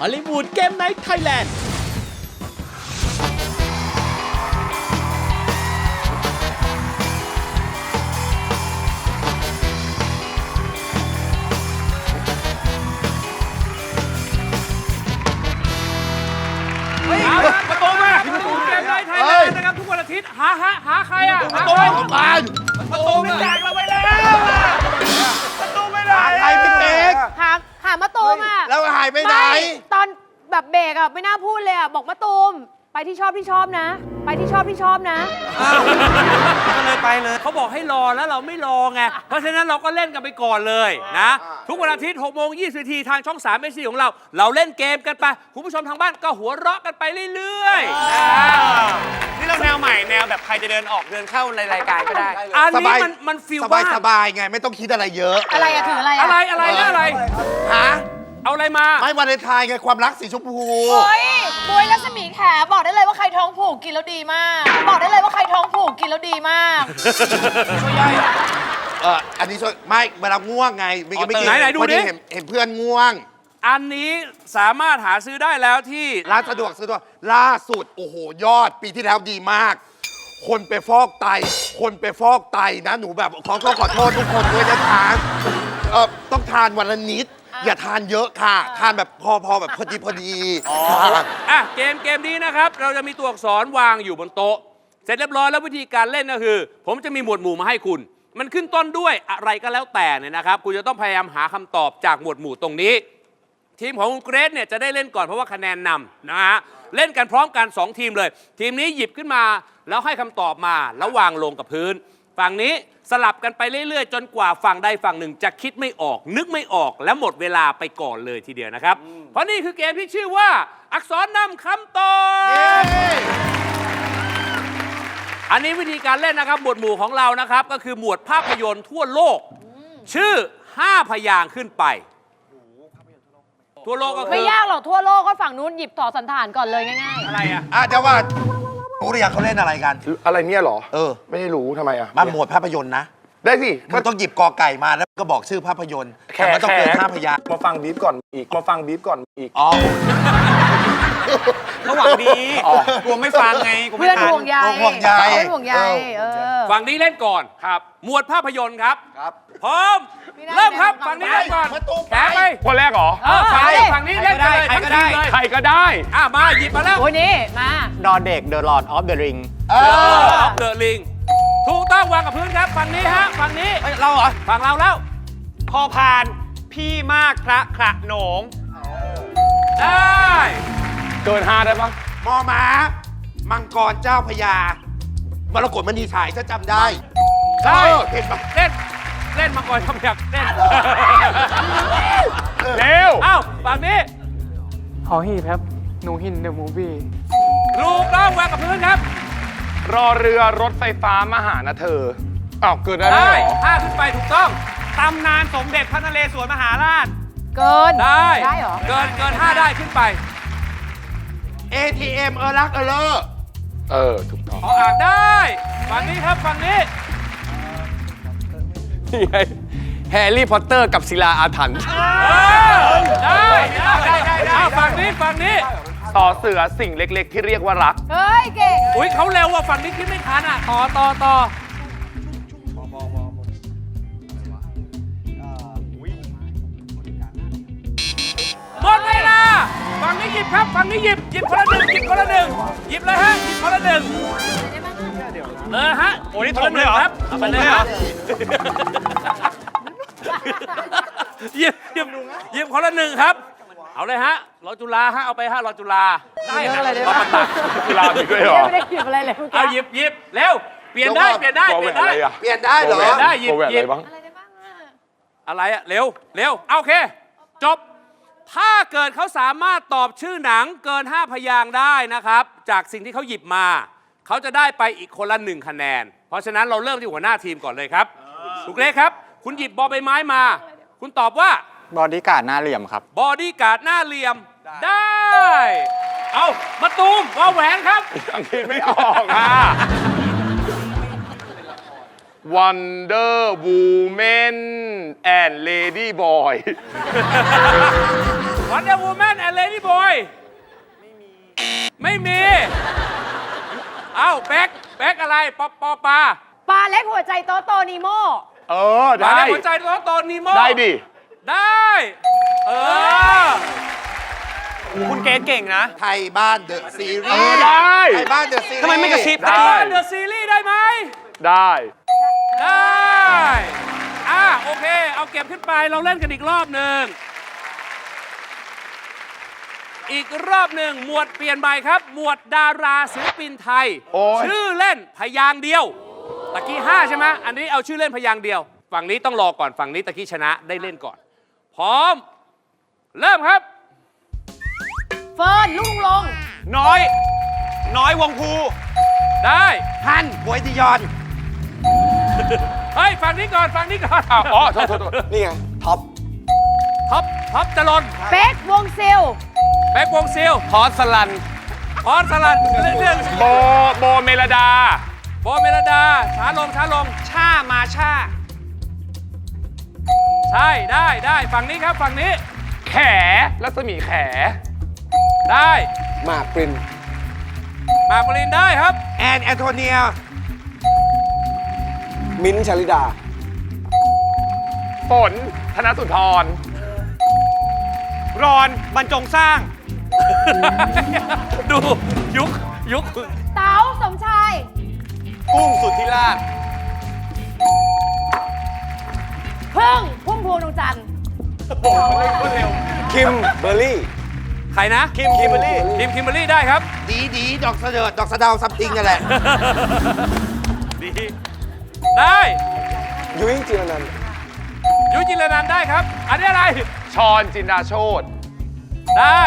ฮอลลีวูดเกมไนท์ไทยแลนด์เอาละประตูมาประตูเกมไนท์ไทยแลนด์นะครับทุกวันอาทิตย์หาหาหาใครอะประตูของบ้านประตูมันแจกเรา เบรกอะไม่น่าพูดเลยอะบอกมาตูมไปที่ชอบที่ชอบนะ ไปที่ชอบที่ชอบนะก็เลยไปเลย เขาบอกให้รอแล้วเราไม่รอไง เพราะฉะนั้นเราก็เล่นกันไปก่อนเลยนะ ทุกวันอาทิตย์6โมง20นาทีทางช่อง3เอซีของเรา เราเล่นเกมกันไป คุณผู้ชมทางบ้านก็หัวเราะกันไปเรื่อยๆนะนี่เราแนวใหม่แนวแบบใครจะเดินออกเดินเข้าในรายการก็ได้ อันสนี้บายมันมันฟิลสบาบ้ายนสบายไง ไม่ต้องคิดอะไรเยอะ อะไรอะถืออะไรอะอะไรอะไร ไรมาไม่วันเลนไทน์ไงความรักสีชมพูเฮ้ยบวยรัศมีแขบอกได้เลยว่าใครท้องผูกกินแล้วดีมาก บอกได้เลยว่าใครท้องผูกกินแล้วดีมาก เอออันนี้ช่วยไม่เวลาง่วงไงเมื่อกี้ไม่อกี้ไหนไหนดูพอดิเห็นเห็นเพื่อนง่วง อันนี้สามารถหาซื้อได้แล้วที่ ร้านสะดวกซื้อตัวล่าสุด โอ้โห ยอดปีที่แล้วดีมาก คนไปฟอกไต คนไปฟอกไตนะ หนูแบบขอต้องขอโทษทุกคนด้วยนะคะเออต้องทานวันละนิด อย่าทานเยอะค่ะ ทานแบบพอพอแบบพอดีพอดีค่ะอะเกมเกมนี้นะครับ เราจะมีตัวอักษรวางอยู่บนโต๊ะ เสร็จเรียบร้อยแล้ววิธีการเล่นก็คือ ผมจะมีหมวดหมู่มาให้คุณ มันขึ้นต้นด้วยอะไรก็แล้วแต่เนี่ยนะครับ คุณจะต้องพยายามหาคำตอบจากหมวดหมู่ตรงนี้ ทีมของคุณเกรซเนี่ยจะได้เล่นก่อนเพราะว่าคะแนนนำนะฮะเล่นกันพร้อมกัน 2 ทีมเลย ทีมนี้หยิบขึ้นมาแล้วให้คำตอบมาแล้ววางลงกับพื้น ฝั่งนี้สลับกันไปเรื่อยๆ จนกว่าฝั่งใดฝั่งหนึ่งจะคิดไม่ออก นึกไม่ออกและหมดเวลาไปก่อนเลยทีเดียวนะครับ เพราะนี่คือเกมที่ชื่อว่า อักษรนำคำตอบอันนี้วิธีการเล่นนะครับ หมวดหมู่ของเรานะครับ ก็คือหมวดภาพยนตร์ทั่วโลก ชื่อ 5 พยางค์ขึ้นไป ทั่วโลกก็คืไม่อยากหรอกทั่วโลกก็ฝั่งนู้นหยิบต่อสันฐานก่อนเลยง่ายอะไรอะอะเดี๋ยวว่า รู้หรือยังเขาเล่นอะไรกัน อะไรเนี่ยเหรอเออ ไม่ได้รู้ทำไมอะมาหมวดภาพยนตร์นะได้สิมึงต้องหยิบกอไก่มาแล้วก็บอกชื่อภาพยนตร์แต่มันต้องเกินห้าพยางค์มาฟังบีฟก่อนอีกมาฟังบีฟก่อนอีกอ๋อเขาหวังดีอ๋อกลัวไม่ฟังไงกลัๆวไม่เพื่อนทันห่วงใยห่วงใยเพื่อนห่วงใยเออ ฝั่งนี้เล่นก่อนครับ หมวดภาพยนตร์ครับ ครับ พร้อมไม่ได้เริ่มครับไม่ได้ฝั่งนี้เล่นก่อนประตูไปแขนไปคนแรกเหรอเออฝั่งนี้ไปฝั่งนี้เล่นกันเลยใครทั้งก็ได้ทีมเลยใครก็ได้ อะมาหยิบมาแล้วโอ้ยนี่ มา ดอเด็ก The Lord of the Ring เอเอออออฟเดอะลิงถูกต้องวางกับพื้นครับ ฝั่งนี้ฮะ ฝั่งนี้เอ้ยเราเหรอ ฝั่งเราแล้ว พอพาน พี่มากพระขระโหนง ได้ เกินห้าได้ปะมอม้า มังกรเจ้าพญามรกตมณีฉายจะจำได้ได้เออเห็นปะเล่น เล่นมังกรทำอยากเล่นเร็วเอ้าฝั่งนี้หอหีบครับหนูหินเดอะมูฟวี่ถูกต้องวางกับพื้นครับ รอเรือรถไฟฟ้ามาหานะเธออ้าวเกินได้ด้วยได้เหรอห้าขึ้นไปถูกต้องตำนานสมเด็จพระนเรศวรมหาราช เกินได้ได้เหรอ เกินเกินห้าได้ขึ้นไป ATM เออรักเออเลอเออถูกต้องขออ่านได้ ฝั่งนี้ครับ ฝั่งนี้ นี่ไงแฮร์รี่พอตเตอร์กับศิลาอาถรรพ์เออได้ได้ได้ได้ได้ฝั่งนี้ฝั่งนี้ต่อเสือสิ่งเล็กๆ ที่เรียกว่ารัก เฮ้ยเก่งอุ้ยเขาเร็วว่ะฝั่งนี้คิดไม่ทันอะต่อต่อต่อหมดเวลาฝั่งนี้หยิบครับฝั่งนี้หยิบหยิบคนละหนึ่งหยิบคนละหนึ่งหยิบเลยฮะหยิบคนละหนึ่ง เออฮะโอ้นี่ถมเลยเหรอครับถมเลยเหรอหยิบหยิบหยิบคนละหนึ่งครับ เอาเลยฮะรอจุฬาฮะเอาไปฮะรอจุฬาได้เยอะอะไรได้รอบ้างประตักกีฬามีด้วยเหรอไม่ได้หยิบอะไรเลยเมื่อกี้เอาหยิบหยิบเร็วเปลี่ยนได้เปลี่ยนได้วอเปแหวลี่ยนนได้อะไรอะเปลี่ยนได้เหรอวแหวนได้หยิบวแหวนหยิอะบไรบ้างอะไรได้บ้างอะอะไรอะเร็วเร็วเอาโอเค จบถ้าเกิดเขาสามารถตอบชื่อหนังเกิน 5 พยางค์ได้นะครับ จากสิ่งที่เขาหยิบมา เขาจะได้ไปอีกคนละหนึ่งคะแนน เพราะฉะนั้นเราเริ่มที่หัวหน้าทีมก่อนเลยครับคุณเกรซครับ คุณหยิบบอใบไม้มา คุณตอบว่าบอดี้การ์ดหน้าเหลี่ยมครับ บอดี้การ์ดหน้าเหลี่ยมได้ เอามาตูมว่าแหวนครับยังคิดไม่ออกอะ Wonder Woman and Lady Boy วันเดอร์วูแมนแอนด์เลดี้บอยไม่มีเอ้าเป๊กเป๊กอะไรปอปอปลาปลาเล็กหัวใจโตโตนีโมเออ ปลาได้ ในหัวใจตัวโตนีโมได้ดิ ได้ เออ คุณเกรซเก่งนะ ไทยบ้านเดอะซีรีเออส์ได้ ไทยบ้านเดอะซีรีส์ทำไมไม่กระซิบได้ บ้านเดอะซีรีส์ได้ไหม ได้ ได้ อะโอเค เอาเก็บขึ้นไป เราเล่นกันอีกรอบหนึ่ง อีกรอบหนึ่งหมวดเปลี่ยนใหม่ครับ หมวดดาราศิลปินไทย โอ้ย ชื่อเล่นพยางค์เดียวตะกี้ห้าใช่ไหมอันนี้เอาชื่อเล่นพยางค์เดียว ฝั่งนี้ต้องรอก่อนฝั่งนี้ตะกี้ชนะได้เล่นก่อน พร้อม เริ่มครับ เฟิร์นลุงลง น้อย น้อยวงภูได้ฮันบวยดิยอน เฮ้ยฝั่งนี้ก่อนฝั่งนี้ก่อนอ้าวอ๋อโทษโทษโทษนี่ไงท็อปท็อปท็อปจรนเป๊กวงซิล แบ็ควงซิลพอสสลันพรสลัดเรื่องเรื่องโบโบเมลดา โบเมลดา ช้าลงช้าลง ชามาชา ใช่ได้ได้ฝั่งนี้ครับฝั่งนี้ แขรัศมีแข ได้มากปรินมากปรินได้ครับ แอนแอนโทเนีย มิ้นท์ชลิดา ฝนธนสุนทร รอนบรรจงสร้าง ดูยุคยุคเต๋าสมชาย กุ้งสุทธิราชพึ่งพุ่มพวงดวงจันทร์คิมเบอร์รี่ ใครนะคิมคิมเบอร์รี่ ทีมคิมเบอรรี่ได้ครับ ดีดีดอกเสดิร์ดดอกสะเดาวซัมติงนั่นแหละ ดี ได้ ยุ้ยจิรนันท์ ยุยจิรนันท์ได้ครับ อันนี้อะไร ชอนจินดาโชตได้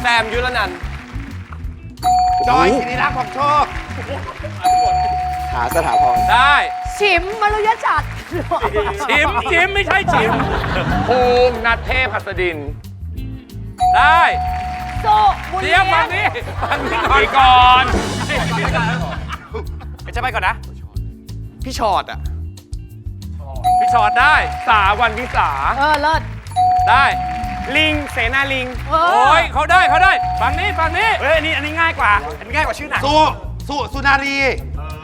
แซมยุรนันท์จอยสิริรักษ์ของโชคหาสถาพรได้ฉิมมรุยจัดชิมชิมไม่ใช่ชิม ภูมินัทเทพหัสดิน ได้โซบุญเดี๋เลี้ยยวฝั่งงนี้ฝั่งนี้ก่อนมีก่อน จะไปก่อนนะ พี่ชอดอะ พี่ชอดได้สาวันวิสาเออเลิศได้ ลิงเสนาลิง เอโอ้อยเขาได้เขาได้ฝั่งนี้ฝั่งนี้เฮ้ยอันนี้อันนี้ง่ายกว่า อันนี้ง่ายกว่าชื่อหนังสุสุสุนารี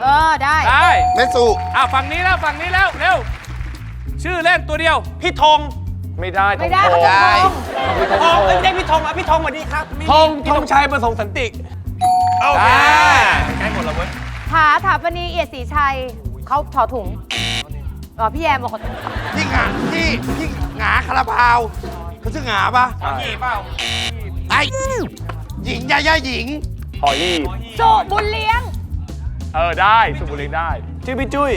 เออได้ได้แม่สุอะฝั่งนี้แล้วฝั่งนี้แล้วเร็วชื่อเล่นตัวเดียว พี่ธงไม่ได้ไม่ได้ต้องโทรได้อ๋อไม่ได้พี่ธงอะพี่ธงสวัสดีครับธงธงชัยประสงค์สันติโอเคได้ ใกล้หมดแล้วเว้ยถาถาปณีเอียดศรีชัยเขาถอถุง อ๋อพี่แยมบอกขอพี่หงาพี่พี่หงาคาราบาวเขาชื่อหงาปะพี่เปล่าไอหญิงยาย่าหญิง หอยีบโซบุญเลี้ยง เออ ได้สุบุรีได้ ชื่อพี่จุ้ย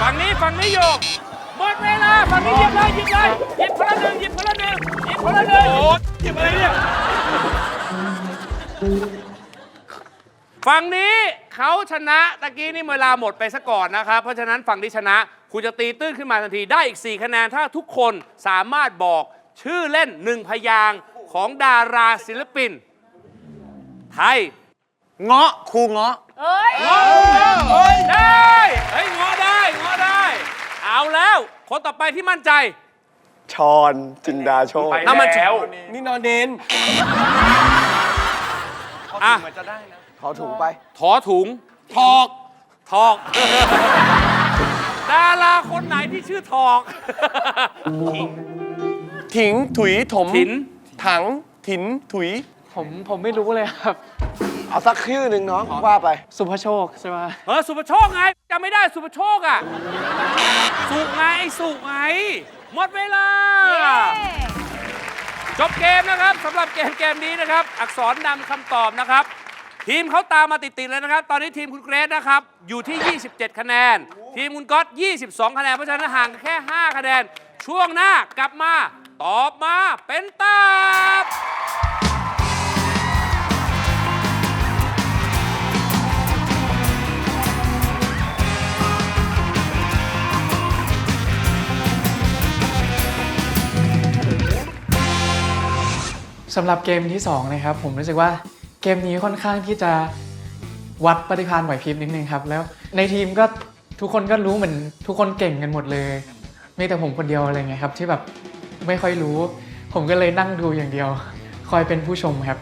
ฝั่งนี้ฝั่งนี้อยู่หมดเวลาฝั่งนี้หยิบเลยหยิบเลยหยิบคนละหนึ่งหยิบคนละหนึ่งหยิบคนละหนึ่งโอ้หยิบอะไรเนี่ยฝั่งนี้ เขาชนะตะกี้นี่เวลาหมดไปซะก่อนนะครับ เพราะฉะนั้นฝั่งที่ชนะ คุณจะตีตื้นขึ้นมาทันทีได้อีก 4 คะแนนถ้าทุกคนสามารถบอกชื่อเล่นหนึ่งพยางค์ของดาราศิลปิน ไทยเงาะครูเงาะเอ้ย ได้เฮ้ยงอได้งอได้ เอาแล้ว คนต่อไปที่มั่นใจ ชอนจินดาโชตไปน้ำมันแล้วนี่นอนเดนอะขอ ถุงไป ถอถุง ทอกทอก ดาราคนไหนที่ชื่อทอก ถิงถุยถม ถิน ถังถินถุย ผมผมไม่รู้เลยครับ เอาสักชื่อหนึ่งน้องว่าไป สุภโชคใช่ไหมเออสุภโชคไงจำไม่ได้สุภโชคอะ สุไงไอ้สุไงหมดเวลา จบเกมนะครับสำหรับเกมเกมนี้นะครับ อักษรนำคำตอบนะครับ ทีมเขาตามมาติดๆเลยนะครับ ตอนนี้ทีมคุณเกรซนะครับ อยู่ที่ 27 คะแนน ทีมคุณก๊อต22 คะแนน เพราะฉะนั้นห่างกันแค่ 5 คะแนน ช่วงหน้ากลับมา ตอบมาเป็นตาบสำหรับเกมที่สองนะครับ ผมรู้สึกว่า กมนี้ค่อนข้างที่จะวัดปฏิภาณไหวพริบนิดนึงครับ แล้วในทีมก็ทุกคนก็รู้เหมือนทุกคนเก่งกันหมดเลยมีแต่ผมคนเดียวอะไรเงี้ยครับ ที่แบบไม่ค่อยรู้ผผมก็เลยนั่งดูอย่างเดียว คอยเป็นผู้ชมครับ